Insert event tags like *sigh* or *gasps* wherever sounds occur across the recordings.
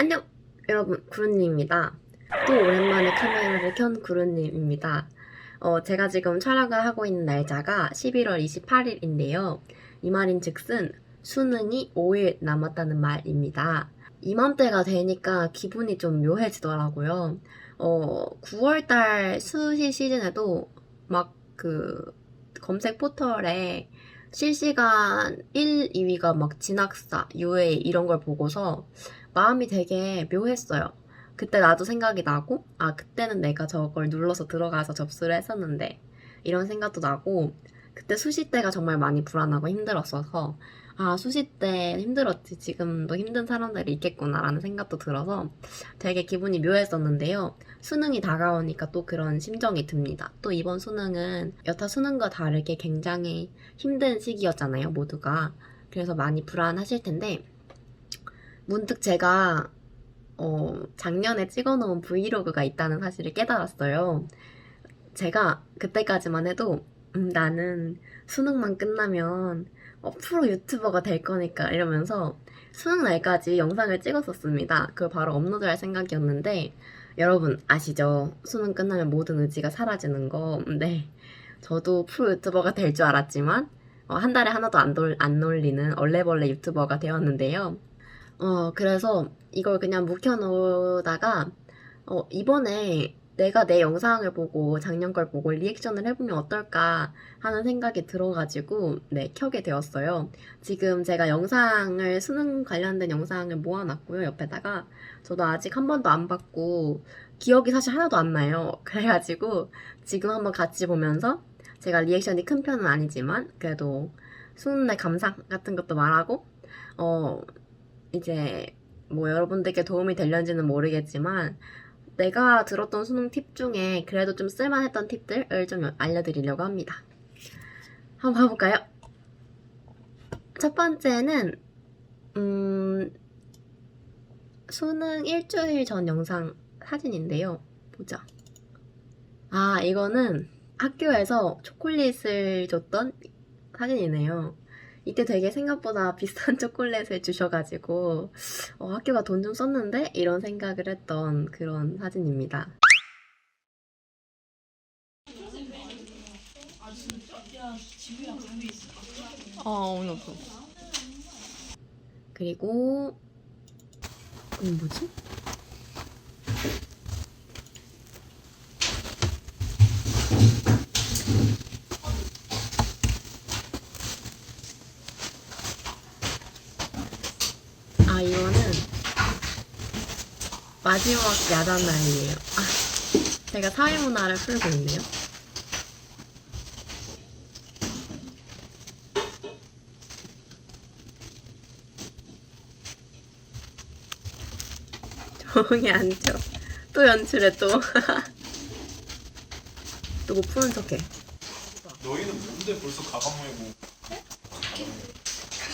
안녕 여러분 구루님입니다. 또 오랜만에 카메라를 켠 구루님입니다. 어, 제가 지금 촬영을 하고 있는 날짜가 11월 28일인데요. 이 말인 즉슨 수능이 5일 남았다는 말입니다. 이맘때가 되니까 기분이 좀 묘해지더라고요. 어, 9월달 수시 시즌에도 막 그 검색 포털에 실시간 1, 2위가 막 진학사, UA 이런 걸 보고서 마음이 되게 묘했어요. 그때 나도 생각이 나고, 아, 그때는 내가 저걸 눌러서 들어가서 접수를 했었는데, 이런 생각도 나고, 그때 수시 때가 정말 많이 불안하고 힘들었어서, 아, 수시 때 힘들었지. 지금도 힘든 사람들이 있겠구나라는 생각도 들어서 되게 기분이 묘했었는데요. 수능이 다가오니까 또 그런 심정이 듭니다. 또 이번 수능은 여타 수능과 다르게 굉장히 힘든 시기였잖아요, 모두가. 그래서 많이 불안하실 텐데, 문득 제가 어, 작년에 찍어놓은 브이로그가 있다는 사실을 깨달았어요. 제가 그때까지만 해도 음, 나는 수능만 끝나면 어, 프로 유튜버가 될 거니까 이러면서 수능 날까지 영상을 찍었었습니다. 그걸 바로 업로드할 생각이었는데 여러분 아시죠? 수능 끝나면 모든 의지가 사라지는 거. 네. 저도 프로 유튜버가 될 줄 알았지만 어, 한 달에 하나도 안, 돌, 안 놀리는 얼레벌레 유튜버가 되었는데요. 어, 그래서 이걸 그냥 묵혀놓다가, 어, 이번에 내가 내 영상을 보고 작년 걸 보고 리액션을 해보면 어떨까 하는 생각이 들어가지고, 네, 켜게 되었어요. 지금 제가 영상을, 수능 관련된 영상을 모아놨고요, 옆에다가. 저도 아직 한 번도 안 봤고, 기억이 사실 하나도 안 나요. *laughs* 그래가지고, 지금 한번 같이 보면서, 제가 리액션이 큰 편은 아니지만, 그래도 수능날 감상 같은 것도 말하고, 어, 이제 뭐 여러분들께 도움이 되려는지는 모르겠지만 내가 들었던 수능 팁 중에 그래도 좀 쓸만했던 팁들을 좀 알려드리려고 합니다. 한번 가볼까요? 첫 번째는 음, 수능 일주일 전 영상 사진인데요. 보자. 아, 이거는 학교에서 초콜릿을 줬던 사진이네요. 이때 되게 생각보다 *laughs* 비싼 초콜릿을 주셔가지고 어, 학교가 돈 좀 썼는데 이런 생각을 했던 그런 사진입니다. 아 오늘 없어. 그리고 이건 뭐지? 아 이거는 마지막 야단 날이에요. 아, 제가 사회문화를 풀고 있네요. 조용히 앉아. 또 연출해 또. 또 못 푸는 척해. 너희는 뭔데 벌써 가방 메고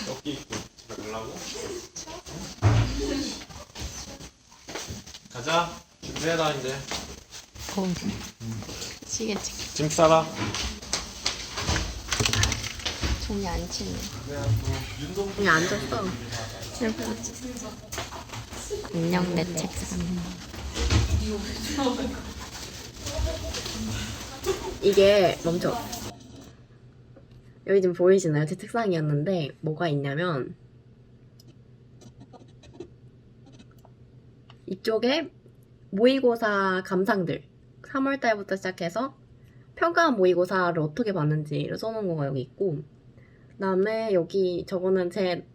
여기 입고 집에 가려고? 가자 준비해라 이제 어. 치겠지. 짐 싸라 종이 안 치네. 그냥 앉았어. 안녕 내 책상. 이게 멈춰. 여기 지금 보이시나요? 제 책상이었는데 뭐가 있냐면 이쪽에 모의고사 감상들 3월 달부터 시작해서 평가한 모의고사를 어떻게 봤는지를 써놓은 거가 여기 있고 그 다음에 여기 저거는 제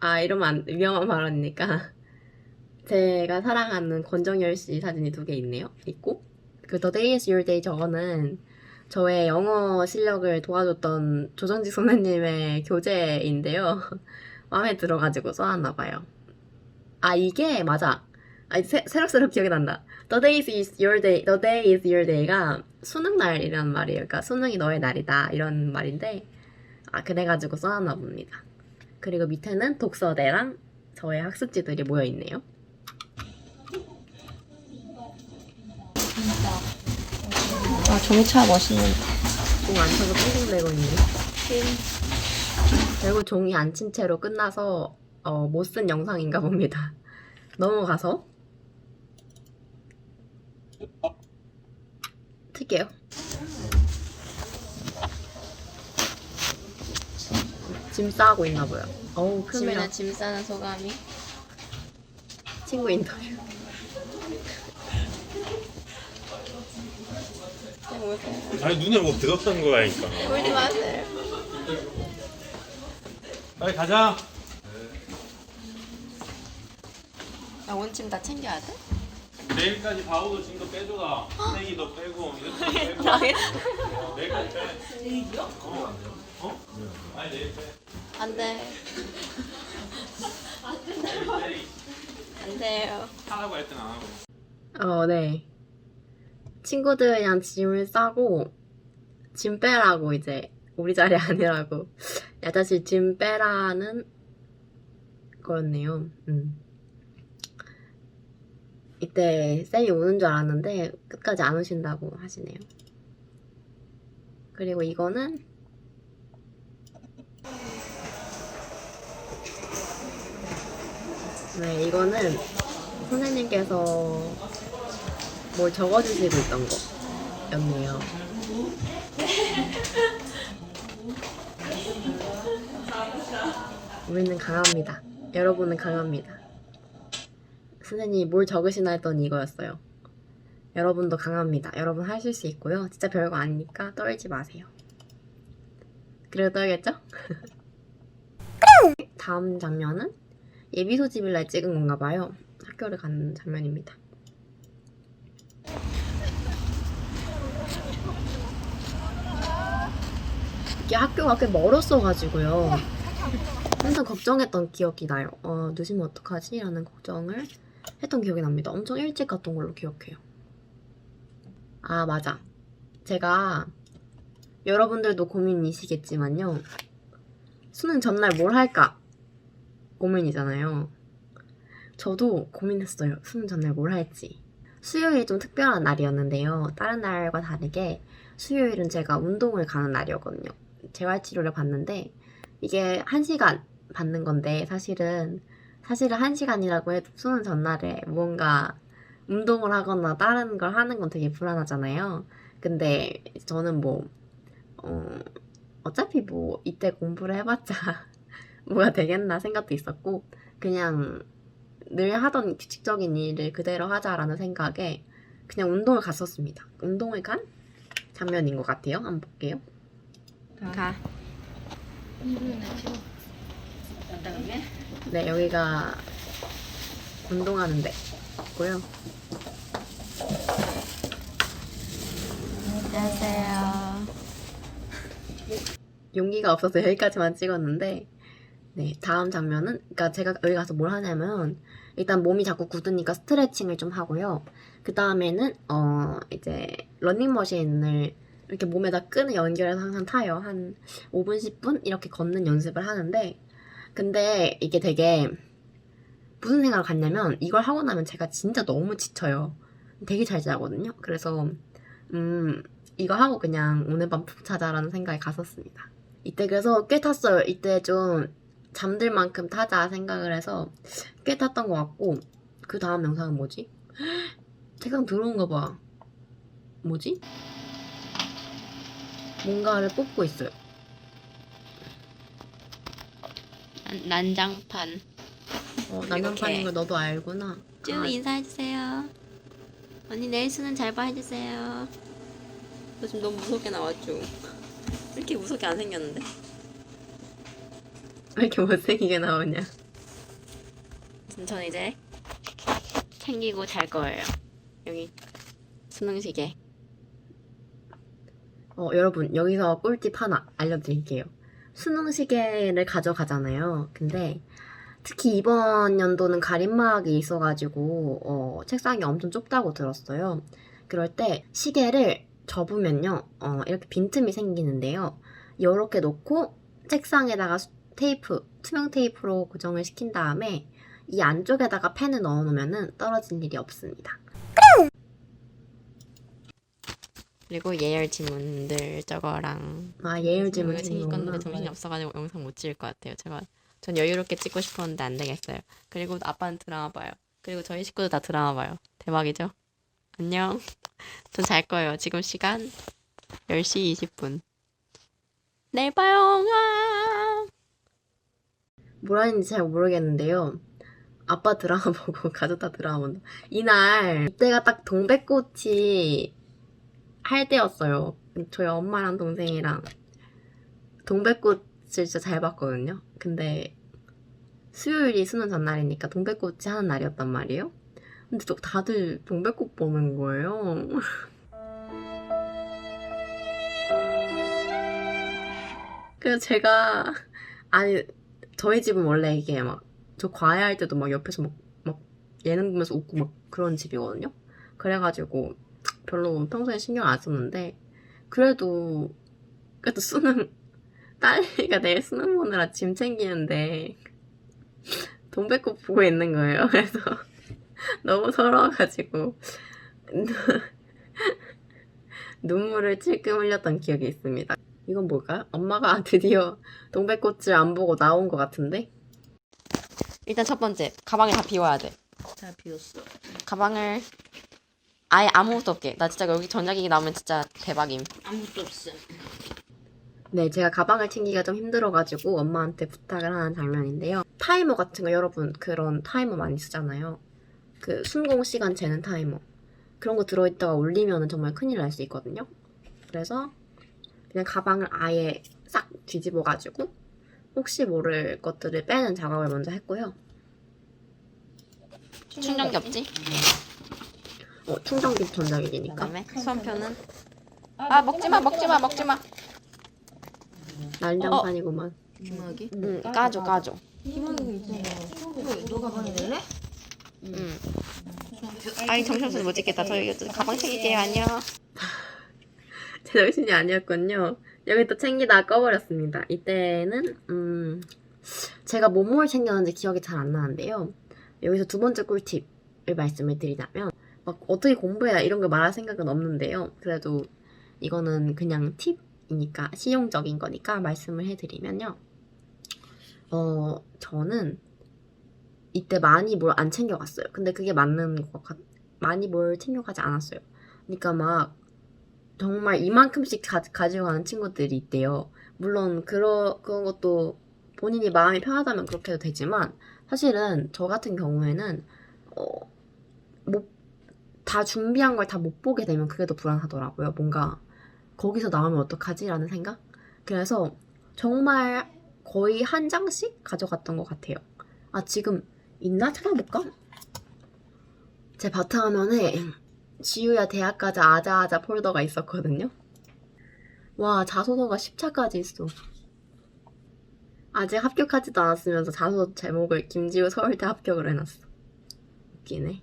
아 이러면 안, 위험한 발언이니까 *laughs* 제가 사랑하는 권정열 씨 사진이 두 개 있네요. 있고 그 The Day is Your Day 저거는 저의 영어 실력을 도와줬던 조정직 선생님의 교재인데요. *laughs* 마음에 들어가지고 써놨나 봐요. 아 이게 맞아. 아 새, 새록새록 기억이 난다. The day is your day. The day is your day가 수능 날이란 말이에요. 그러니까 수능이 너의 날이다 이런 말인데 아 그래가지고 써놨나 봅니다. 그리고 밑에는 독서대랑 저의 학습지들이 모여 있네요. 아 종이차 멋있는데. 종안 쳐서 꽁꽁대고 있네. 결국 종이 안 친 채로 끝나서 어, 못 쓴 영상인가 봅니다. *laughs* 넘어가서 특이해요. 짐 싸고 있나 봐요. 어우 카메라 지민아 짐 싸는 소감이? 친구 인터뷰. 아니 눈에 뭐 들었던 거라니까. 울지 마세요. 빨리 가자. 나 원찜 다 챙겨야 돼? 내일까지 바오도 진거 빼줘라. 너 빼고 이것도 빼고. 내일까지 빼. 내일이요? 어. 어? 아니 내일 빼. 안 돼. 내일 빼. 안 돼요. 하라고 할 땐 안 하고. 어, 네. 친구들이랑 짐을 싸고 짐 빼라고 이제 우리 자리 아니라고 *laughs* 야자씨 짐 빼라는 거였네요. 음. 이때 쌤이 오는 줄 알았는데 끝까지 안 오신다고 하시네요. 그리고 이거는 네, 이거는 선생님께서 뭘 적어주시고 있던 거였네요. 우리는 강합니다. 여러분은 강합니다. 선생님이 뭘 적으시나 했더니 이거였어요. 여러분도 강합니다. 여러분 하실 수 있고요. 진짜 별거 아니니까 떨지 마세요. 그래도 떨겠죠? *laughs* 다음 장면은 예비 소집일 날 찍은 건가 봐요. 학교를 가는 장면입니다. 이게 학교가 꽤 멀었어가지고요. 항상 걱정했던 기억이 나요. 어, 늦으면 어떡하지? 라는 걱정을 했던 기억이 납니다. 엄청 일찍 갔던 걸로 기억해요. 아, 맞아. 제가 여러분들도 고민이시겠지만요. 수능 전날 뭘 할까? 고민이잖아요. 저도 고민했어요. 수능 전날 뭘 할지. 수요일이 좀 특별한 날이었는데요. 다른 날과 다르게 수요일은 제가 운동을 가는 날이었거든요. 재활치료를 받는데 이게 한 시간 받는 건데 사실은 사실은 한 시간이라고 해도 수능 전날에 무언가 운동을 하거나 다른 걸 하는 건 되게 불안하잖아요. 근데 저는 뭐 어, 어차피 뭐 이때 공부를 해봤자 *laughs* 뭐가 되겠나 생각도 있었고 그냥 늘 하던 규칙적인 일을 그대로 하자라는 생각에 그냥 운동을 갔었습니다. 운동을 간 장면인 것 같아요. 한번 볼게요. 가. 네, 여기가 운동하는 데고요. 안녕하세요. 용기가 없어서 여기까지만 찍었는데 네 다음 장면은 그러니까 제가 여기 가서 뭘 하냐면 일단 몸이 자꾸 굳으니까 스트레칭을 좀 하고요 그 다음에는 어 이제 러닝머신을 이렇게 몸에다 끈을 연결해서 항상 타요 한 5분 10분 이렇게 걷는 연습을 하는데 근데 이게 되게 무슨 생각을 갖냐면 이걸 하고 나면 제가 진짜 너무 지쳐요 되게 잘 자거든요 그래서 음 이거 하고 그냥 오늘 밤 푹 자자라는 생각이 갔었습니다. 이때 그래서 꽤 탔어요. 이때 좀 잠들 만큼 타자 생각을 해서 꽤 탔던 것 같고 그 다음 영상은 뭐지? *gasps* 태강 들어온 거 봐. 뭐지? 뭔가를 뽑고 있어요. 난, 난장판. 어, 난장판인. 걸 너도 알구나. 쭉 아, 인사해주세요. 언니 내일 수능 잘봐 해주세요. 너 지금 너무 무섭게 나왔죠? 왜 이렇게 무섭게 안 생겼는데? 왜 이렇게 못생기게 나오냐? 전 이제 챙기고 잘 거예요. 여기 수능 시계. 어, 여러분, 여기서 꿀팁 하나 알려드릴게요. 수능 시계를 가져가잖아요. 근데 특히 이번 연도는 가림막이 있어가지고, 어, 책상이 엄청 좁다고 들었어요. 그럴 때 시계를 접으면요, 어, 이렇게 빈틈이 생기는데요. 이렇게 놓고 책상에다가 수- 테이프, 투명 테이프로 고정을 시킨 다음에 이 안쪽에다가 펜을 넣어 놓으면 떨어질 일이 없습니다. 그리고 예열 지문들 저거랑 아, 예열 질문 챙길 건데 정신이 없어가지고 영상 못 찍을 것 같아요. 제가 전 여유롭게 찍고 싶었는데 안 되겠어요. 그리고 아빠는 드라마 봐요. 그리고 저희 식구들 다 드라마 봐요. 대박이죠? 안녕. *laughs* 전 잘 거예요. 지금 시간 10시 20분. 내일 봐요. 하는지 잘 모르겠는데요. 아빠 드라마 *laughs* 보고 가족 다 드라마 본다. 이날 이때가 딱 동백꽃이 할 때였어요. 저희 엄마랑 동생이랑 동백꽃을 진짜 잘 봤거든요. 근데 수요일이 수능 전날이니까 동백꽃이 하는 날이었단 말이에요. 근데 또 다들 동백꽃 보는 거예요. *laughs* 그래서 제가 아니 저희 집은 원래 이게 막 저 과외할 때도 막 옆에서 막, 막 예능 보면서 웃고 막 그런 집이거든요. 그래가지고 별로 평소에 신경 안 썼는데 그래도 그래도 수능 *laughs* 딸이가 내일 수능 보느라 짐 챙기는데 동백꽃 보고 있는 거예요. *laughs* 그래서 너무 서러워가지고 *laughs* 눈물을 찔끔 흘렸던 기억이 있습니다. 이건 뭘까요? 엄마가 드디어 동백꽃을 안 보고 나온 것 같은데? 일단 첫 번째, 가방을 다 비워야 돼. 잘 비웠어. 가방을 아예 아무것도 없게. 나 진짜 여기 전자기기 나오면 진짜 대박임. 아무것도 없어. 네, 제가 가방을 챙기기가 좀 힘들어가지고 엄마한테 부탁을 하는 장면인데요. 타이머 같은 거 여러분 그런 타이머 많이 쓰잖아요. 그 순공 시간 재는 타이머. 그런 거 들어있다가 울리면 정말 큰일 날 수 있거든요. 그래서 그냥 가방을 아예 싹 뒤집어가지고 혹시 모를 것들을 빼는 작업을 먼저 했고요. 충전기 없지? 어, 충전기. 그다음에 수험표는 아 먹지 마 먹지 마 먹지 마. 난장판이구만. 주먹이? 응 까줘 까줘. 희망이 있잖아. 너 가 방에 낼래? 응. 아이 정신없어서 못 찍겠다. 저 이거 가방 챙길게요. 안녕. *laughs* 제 정신이 아니었군요. 여기 또 챙기다 꺼버렸습니다. 이때는 음 제가 뭐뭘 챙겼는지 기억이 잘 안 나는데요. 여기서 두 번째 꿀팁을 말씀을 드리자면 막 어떻게 공부해야 이런 걸 말할 생각은 없는데요. 그래도 이거는 그냥 팁이니까 실용적인 거니까 말씀을 해드리면요. 어 저는 이때 많이 뭘 안 챙겨갔어요. 근데 그게 맞는 것 같. 많이 뭘 챙겨가지 않았어요. 그러니까 막 정말 이만큼씩 가, 가지고 가는 친구들이 있대요. 물론 그러, 그런 것도 본인이 마음이 편하다면 그렇게 해도 되지만 사실은 저 같은 경우에는 어, 못, 다 준비한 걸 다 못 보게 되면 그게 더 불안하더라고요. 뭔가 거기서 나오면 어떡하지라는 생각? 그래서 정말 거의 한 장씩 가져갔던 것 같아요. 아 지금 있나 찾아볼까? 제 바탕화면에 지우야 대학 가자 아자아자 폴더가 있었거든요. 와 자소서가 10차까지 있어. 아직 합격하지도 않았으면서 자소서 제목을 김지우 서울대 합격을 해놨어. 웃기네.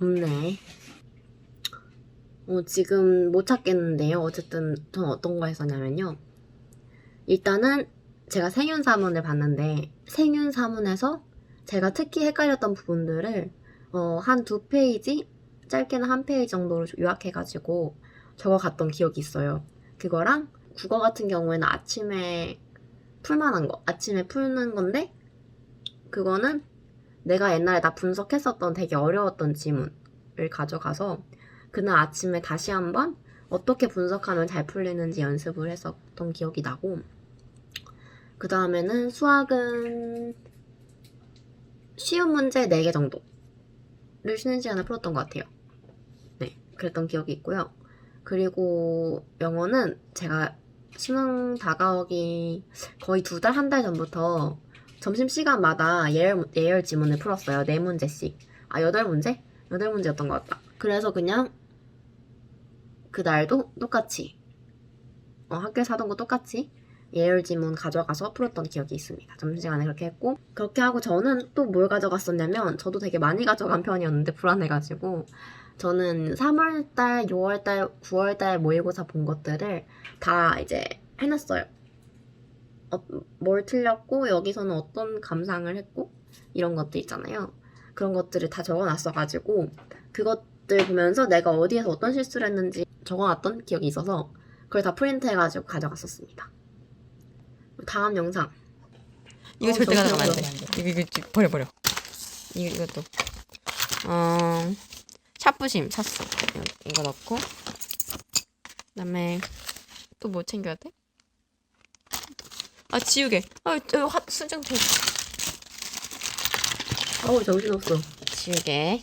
없네. 어, 지금 못 찾겠는데요. 어쨌든 전 어떤 거 했었냐면요. 일단은 제가 생윤 사문을 봤는데 생윤 사문에서 제가 특히 헷갈렸던 부분들을 어, 한 두 페이지 짧게는 한 페이지 정도로 요약해가지고 적어갔던 기억이 있어요. 그거랑 국어 같은 경우에는 아침에 풀만한 거 아침에 푸는 건데 그거는 내가 옛날에 나 분석했었던 되게 어려웠던 지문을 가져가서 그날 아침에 다시 한번 어떻게 분석하면 잘 풀리는지 연습을 했었던 기억이 나고 그 다음에는 수학은 쉬운 문제 4개 정도를 쉬는 시간에 풀었던 것 같아요. 네, 그랬던 기억이 있고요. 그리고 영어는 제가 수능 다가오기 거의 두 달, 한 달 전부터 점심시간마다 예열, 예열 지문을 풀었어요. 네 문제씩. 아, 여덟 문제? 여덟 문제였던 것 같다. 그래서 그냥 그날도 똑같이 어, 학교에서 하던 거 똑같이 예열 지문 가져가서 풀었던 기억이 있습니다. 점심시간에 그렇게 했고 그렇게 하고 저는 또 뭘 가져갔었냐면 저도 되게 많이 가져간 편이었는데 불안해가지고 저는 3월달, 6월달, 9월달 모의고사 본 것들을 다 이제 해놨어요. 어, 뭘 틀렸고 여기서는 어떤 감상을 했고 이런 것들 있잖아요. 그런 것들을 다 적어놨어가지고 그것들 보면서 내가 어디에서 어떤 실수를 했는지 적어놨던 기억이 있어서 그걸 다 프린트해가지고 가져갔었습니다. 다음 영상. 이거 어, 절대 가져가면 안 돼. 이거 이거 버려 버려. 이거 이것도. 어 샤프심 샀어. 이거 넣고. 그다음에 또 뭐 챙겨야 돼? 아 지우개. 아 저, 화테 어우 정신없어. 지우개.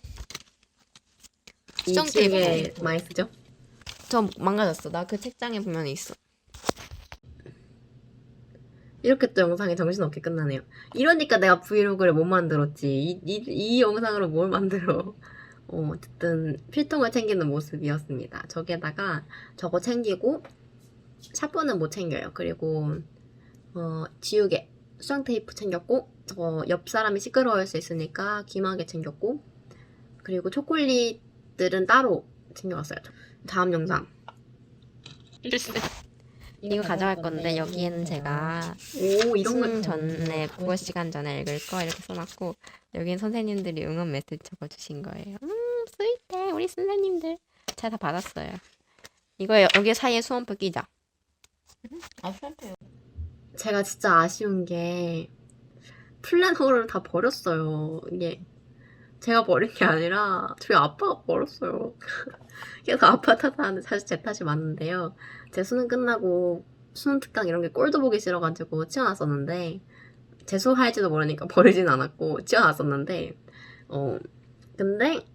이 수정 지우개 테이프. 많이 쓰죠? 저 망가졌어. 나 그 책장에 보면 있어. 이렇게 또 영상이 정신없게 끝나네요. 이러니까 내가 브이로그를 못 만들었지. 이, 이, 이 영상으로 뭘 만들어. *laughs* 어, 어쨌든 필통을 챙기는 모습이었습니다. 저기에다가 저거 챙기고 샤프는 못 챙겨요. 그리고 어, 지우개, 수정 테이프 챙겼고 저거 옆 사람이 시끄러울 수 있으니까 귀마개 챙겼고 그리고 초콜릿들은 따로 챙겨갔어요. 다음 영상. 이거 가져갈 건데 여기에는 제가 오 이런 거 수능 전에 국어 시간 전에 읽을 거 이렇게 써놨고 여기는 선생님들이 응원 메시지 적어주신 거예요. 음 스윗해 우리 선생님들 제가 다 받았어요. 이거 여- 여기 사이에 수험표 끼자. 아 수업해요. 제가 진짜 아쉬운 게 플래너를 다 버렸어요. 이게 제가 버린 게 아니라 저희 아빠가 버렸어요. *laughs* 그래서 아빠 탓하는데 사실 제 탓이 맞는데요. 제 수능 끝나고 수능 특강 이런 게 꼴도 보기 싫어가지고 치워놨었는데 재수할지도 모르니까 *laughs* 버리진 않았고 치워놨었는데 어 근데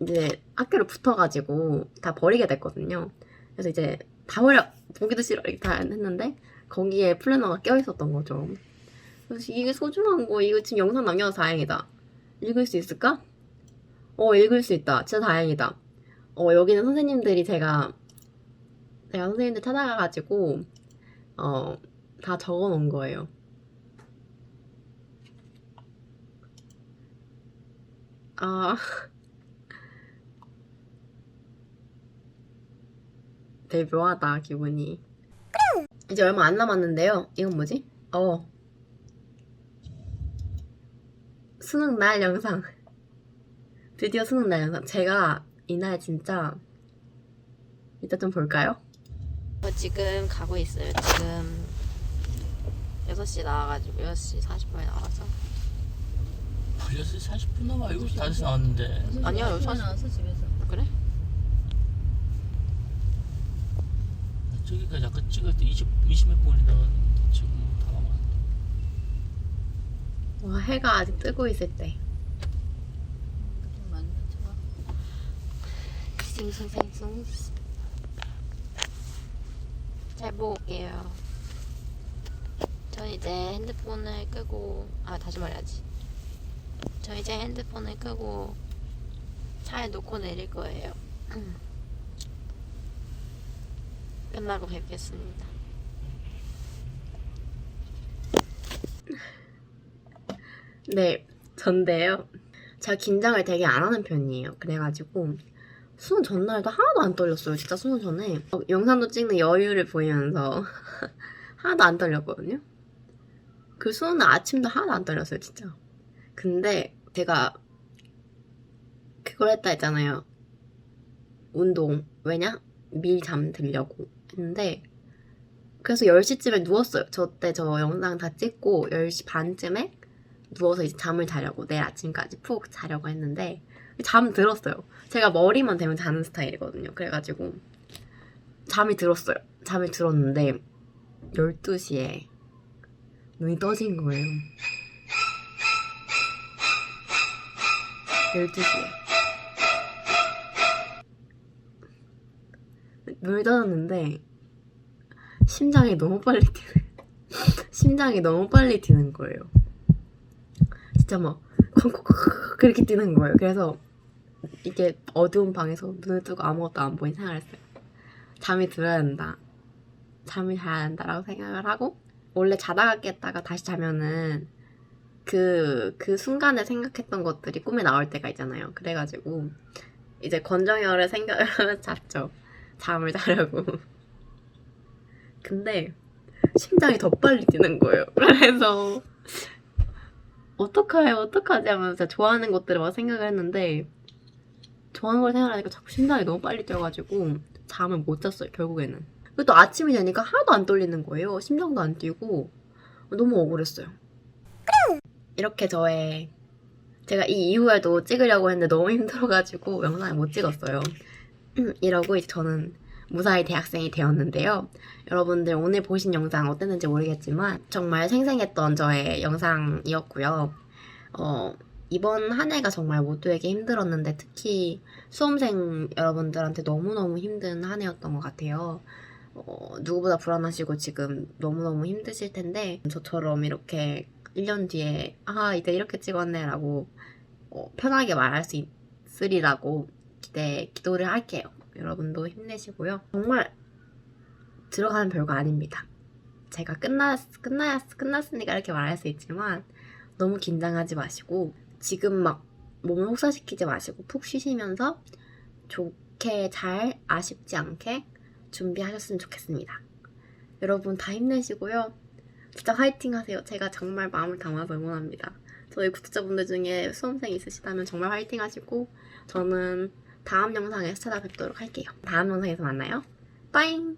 이제 학교를 붙어가지고 다 버리게 됐거든요. 그래서 이제 다 버려 보기도 싫어 이렇게 다 했는데 거기에 플래너가 껴있었던 거죠. 그래서 이게 소중한 거, 이거 지금 영상 남겨서 다행이다. 읽을 수 있을까? 어, 읽을 수 있다. 진짜 다행이다. 어, 여기는 선생님들이 제가, 제가 선생님들 찾아가가지고, 어, 다 적어 놓은 거예요. 아. *laughs* 되게 묘하다, 기분이. 이제 얼마 안 남았는데요. 이건 뭐지? 어. 수능 날 영상. *laughs* 드디어 수능 날 영상. 제가 이날 진짜 이따 좀 볼까요? 저 지금 가고 있어요. 지금 6시 나와가지고 6시 40분에 나와서 6시 40분 남아 7시 5시 나왔는데 아니야, 여기 사실- 나왔어 집에서. 그래? 저기까지 아까 찍을 때 20, 20몇 분이다 지금 다 남았는데 와, 해가 아직 뜨고 있을 때. 싱숭생숭 잘 보고 올게요. 저 이제 핸드폰을 끄고 아 다시 말해야지. 저 이제 핸드폰을 끄고 차에 놓고 내릴 거예요. *clears throat* 끝나고 뵙겠습니다. *laughs* 네, 전데요. 제가 긴장을 되게 안 하는 편이에요. 그래가지고 수능 전날도 하나도 안 떨렸어요. 진짜 수능 전에 어, 영상도 찍는 여유를 보이면서 *laughs* 하나도 안 떨렸거든요. 그 수능 날 아침도 하나도 안 떨렸어요, 진짜. 근데 제가 그걸 했다 했잖아요. 운동. 왜냐? 미리 잠들려고 했는데 그래서 10시쯤에 누웠어요. 저 때 저 영상 다 찍고 10시 반쯤에 누워서 이제 잠을 자려고 내일 아침까지 푹 자려고 했는데 잠 들었어요. 제가 머리만 대면 자는 스타일이거든요. 그래가지고 잠이 들었어요. 잠이 들었는데 12시에 눈이 떠진 거예요. 12시에. 눈이 떠졌는데 심장이 너무 빨리 뛰는 *laughs* 심장이 너무 빨리 뛰는 거예요. 진짜 막 콩콩콩 그렇게 뛰는 거예요. 그래서 이게 어두운 방에서 눈을 뜨고 아무것도 안 보인 생각을 했어요. 잠이 들어야 된다. 잠이 자야 된다라고 생각을 하고 원래 자다가 깼다가 다시 자면은 그, 그 순간에 생각했던 것들이 꿈에 나올 때가 있잖아요. 그래가지고 이제 권정열의 생각을 *laughs* 하면서 잤죠. 잠을 자려고. 근데 심장이 더 빨리 뛰는 거예요. 그래서 어떡해요, 어떡하지 하면서 좋아하는 것들을 막 생각을 했는데 좋아하는 걸 생각하니까 자꾸 심장이 너무 빨리 뛰어가지고 잠을 못 잤어요, 결국에는. 그리고 또 아침이 되니까 하나도 안 떨리는 거예요. 심장도 안 뛰고 너무 억울했어요. 이렇게 저의 제가 이 이후에도 찍으려고 했는데 너무 힘들어가지고 영상을 못 찍었어요. 이러고 저는 무사히 대학생이 되었는데요. 여러분들 오늘 보신 영상 어땠는지 모르겠지만 정말 생생했던 저의 영상이었고요. 어, 이번 한 해가 정말 모두에게 힘들었는데 특히 수험생 여러분들한테 너무너무 힘든 한 해였던 것 같아요. 어, 누구보다 불안하시고 지금 너무너무 힘드실 텐데 저처럼 이렇게 1년 뒤에 아 이제 이렇게 찍었네 라고 어, 편하게 말할 수 있으리라고 기대, 기도를 할게요. 여러분도 힘내시고요. 정말 들어가는 별거 아닙니다. 제가 끝났, 끝났, 끝났으니까 이렇게 말할 수 있지만 너무 긴장하지 마시고 지금 막 몸을 혹사시키지 마시고 푹 쉬시면서 좋게 잘 아쉽지 않게 준비하셨으면 좋겠습니다. 여러분 다 힘내시고요. 진짜 화이팅 하세요. 제가 정말 마음을 담아서 응원합니다. 저희 구독자분들 중에 수험생 있으시다면 정말 화이팅 하시고 저는 다음 영상에서 찾아뵙도록 할게요. 다음 영상에서 만나요. 빠잉!